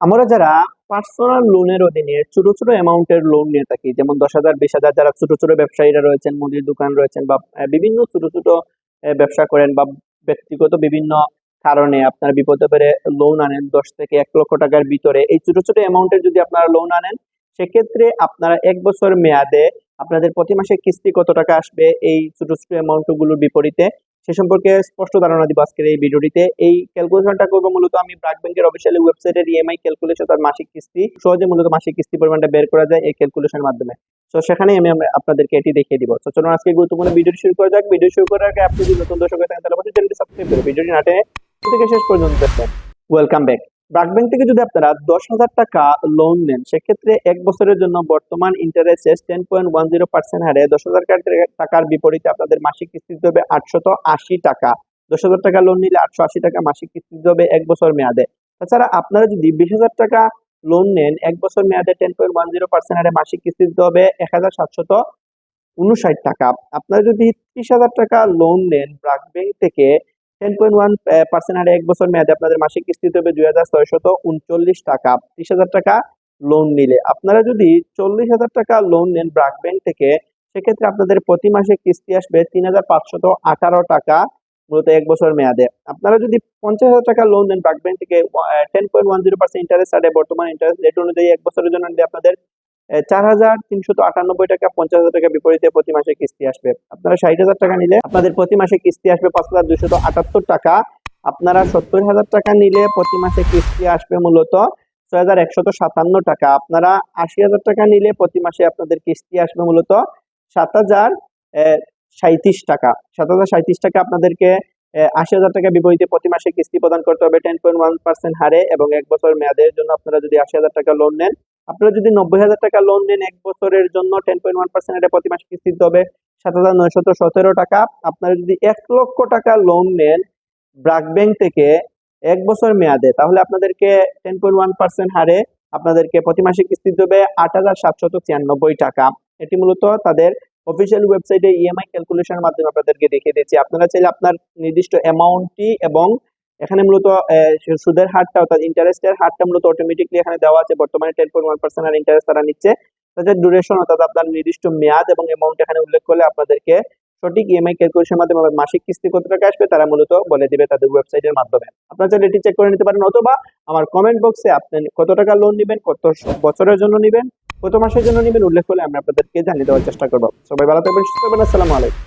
আমরা যারা পার্সোনাল লোনের অধীনে ছোট ছোট অ্যামাউন্টের লোন নিয়ে থাকি, যেমন দশ হাজার, বিশ হাজার যারা ছোট ছোট ব্যবসায়ীরা রয়েছেন, মুদির দোকান রয়েছেন বা বিভিন্ন ছোট ছোট ব্যবসা করেন বা ব্যক্তিগত বিভিন্ন কারণে আপনার বিপদে পেরে লোন আনেন দশ থেকে এক লক্ষ টাকার ভিতরে। এই ছোট ছোট অ্যামাউন্টের যদি আপনারা লোন আনেন, সেক্ষেত্রে আপনারা এক বছর মেয়াদে আপনাদের প্রতি মাসে কিস্তি কত টাকা আসবে? এই ছোট ছোট অ্যামাউন্টগুলোর বিপরীতে সে সম্পর্কে স্পষ্ট ধারণা দিব আজকের এই ভিডিওটিতে। এই ক্যালকুলেশনটা করব মূলত আমি ব্রাক ব্যাংকের অফিসিয়াল ওয়েবসাইটের ইএমআই ক্যালকুলেশন তার মাসিক কিস্তি, সহজে মূলত মাসিক কিস্তি পরিমাণটা বের করা যায় এই ক্যালকুলেশনের মাধ্যমে। তো সেখানে আমি আপনাদেরকে এটি দেখিয়ে দিব। তো চলুন আজকে গুরুত্বপূর্ণ ভিডিও শুরু করা যাক। ভিডিও শুরু করার আগে আপনি যদি নতুন দর্শক থাকেন, তাহলে অবশ্যই চ্যানেলটি সাবস্ক্রাইব করে ভিডিওটি না টেনে থেকে শেষ পর্যন্ত ওয়েলকাম ব্যাক ব্রাক ব্যাংক থেকে যদি আপনারা দশ হাজার টাকা লোন নেন, সেক্ষেত্রে এক বছরের জন্য বর্তমান interest ten point one zero percent হারে দশ হাজার টাকার বিপরীতে আপনাদের মাসিক কিস্তি দিতে হবে আটশত আশি টাকা। দশ হাজার টাকা লোন নিলে আটশো আশি টাকা মাসিক কিস্তি দিতে হবে এক বছর মেয়াদে। তাছাড়া আপনারা যদি বিশ হাজার টাকা লোন নেন, এক বছর মেয়াদে ten point one zero percent হারে মাসিক কিস্তি দিতে হবে এক হাজার সাতশত উনষাট টাকা। আপনারা যদি ত্রিশ হাজার টাকা লোন নেন ব্রাক ব্যাংক থেকে টেন পয়েন্ট ওয়ান পার্সেন্ট হারে এক বছর মেয়াদে আপনাদের মাসিক কিস্তি দিতে হবে দুই হাজার ছয়শত উনচল্লিশ টাকা। ত্রিশ হাজার টাকা লোন নিলে। আপনারা যদি চল্লিশ হাজার টাকা লোন নেন ব্রাক ব্যাংক থেকে, সেক্ষেত্রে আপনাদের প্রতি মাসে কিস্তি আসবে তিন হাজার পাঁচশত আঠারো টাকা মূলত এক বছর মেয়াদে। আপনারা যদি পঞ্চাশ হাজার টাকা লোন নেন ব্রাক ব্যাংক থেকে ten point one zero percent interest হারে বর্তমান ইন্টারেস্ট রেট অনুযায়ী এক বছরের জন্য নিলে আপনাদের চার হাজার তিনশত আটানব্বই টাকা, পঞ্চাশ হাজার টাকা বিপরীতে প্রতি মাসে কিস্তি আসবে। আপনারা ষাট হাজার টাকা নিলে আপনাদের প্রতি মাসে কিস্তি আসবে পাঁচ হাজার দুইশত আটাত্তর টাকা। আপনারা সত্তর হাজার টাকা নিলে প্রতি মাসে কিস্তি আসবে মূলত ছয় হাজার একশত সাতান্ন টাকা। আপনারা আশি হাজার টাকা নিলে প্রতি মাসে আপনাদের কিস্তি আসবে মূলত সাত হাজার সাঁত্রিশ টাকা। সাত হাজার সাঁত্রিশ টাকা আপনাদেরকে আশি হাজার টাকা বিপরীতে প্রতি মাসে কিস্তি প্রদান করতে হবে। টেন পয়েন্ট ওয়ান পার্সেন্ট হারে এবং এক বছর মেয়াদের জন্য আপনারা যদি আশি হাজার টাকা লোন নেন আপনারা যদি নব্বই হাজার টাকা লোন নেন, এক বছরের জন্য টেন পয়েন্ট ওয়ান পার্সেন্ট হারে প্রতি মাসে কিস্তি দিতে হবে। সাত হাজার নয়শত সতেরো টাকা। আপনারা যদি এক লক্ষ টাকা লোন নেন ব্রাক ব্যাংক থেকে এক বছর মেয়াদে, তাহলে আপনাদেরকে টেন পয়েন্ট ওয়ান পার্সেন্ট হারে আপনাদেরকে প্রতি মাসে কিস্তি দিতে হবে আট হাজার সাতশত ছিয়ানব্বই টাকা। এটি মূলত তাদের অফিসিয়াল ওয়েবসাইটে ইএমআই ক্যালকুলেশনের মাধ্যমে আপনাদেরকে দেখিয়ে দিয়েছি। আপনারা চাইলে আপনার নির্দিষ্ট অ্যামাউন্টটি এবং এখানে মূলত সুদের হারটা অর্থাৎ ইন্টারেস্টের হারটা মূলত অটোমেটিকলি এখানে দেওয়া আছে। বর্তমানে টেন পয়েন্ট ওয়ান পার্সেন্ট আর ইন্টারেস্ট তারা নিচ্ছে। তাদের ডিউরেশন অর্থাৎ আপনার নির্দিষ্ট মেয়াদ এবং অ্যামাউন্ট এখানে উল্লেখ করলে আপনাদেরকে সঠিক ইএমআই ক্যালকুলেশনের মাধ্যমে মাসিক কিস্তি কত টাকা আসবে তারা মূলত বলে দিবে তাদের ওয়েবসাইটের মাধ্যমে। আপনারা চাইলে এটি চেক করে নিতে পারেন অথবা আমার কমেন্ট বক্সে আপনি কত টাকা লোন নেবেন, কত বছরের জন্য নেবেন, কত মাসের জন্য নেবেন, উল্লেখ করলে আমি আপনাদেরকে জানিয়ে দেওয়ার চেষ্টা করব। সবাই ভালো থাকবেন, সুস্থ থাকবেন, আসসালামু আলাইকুম।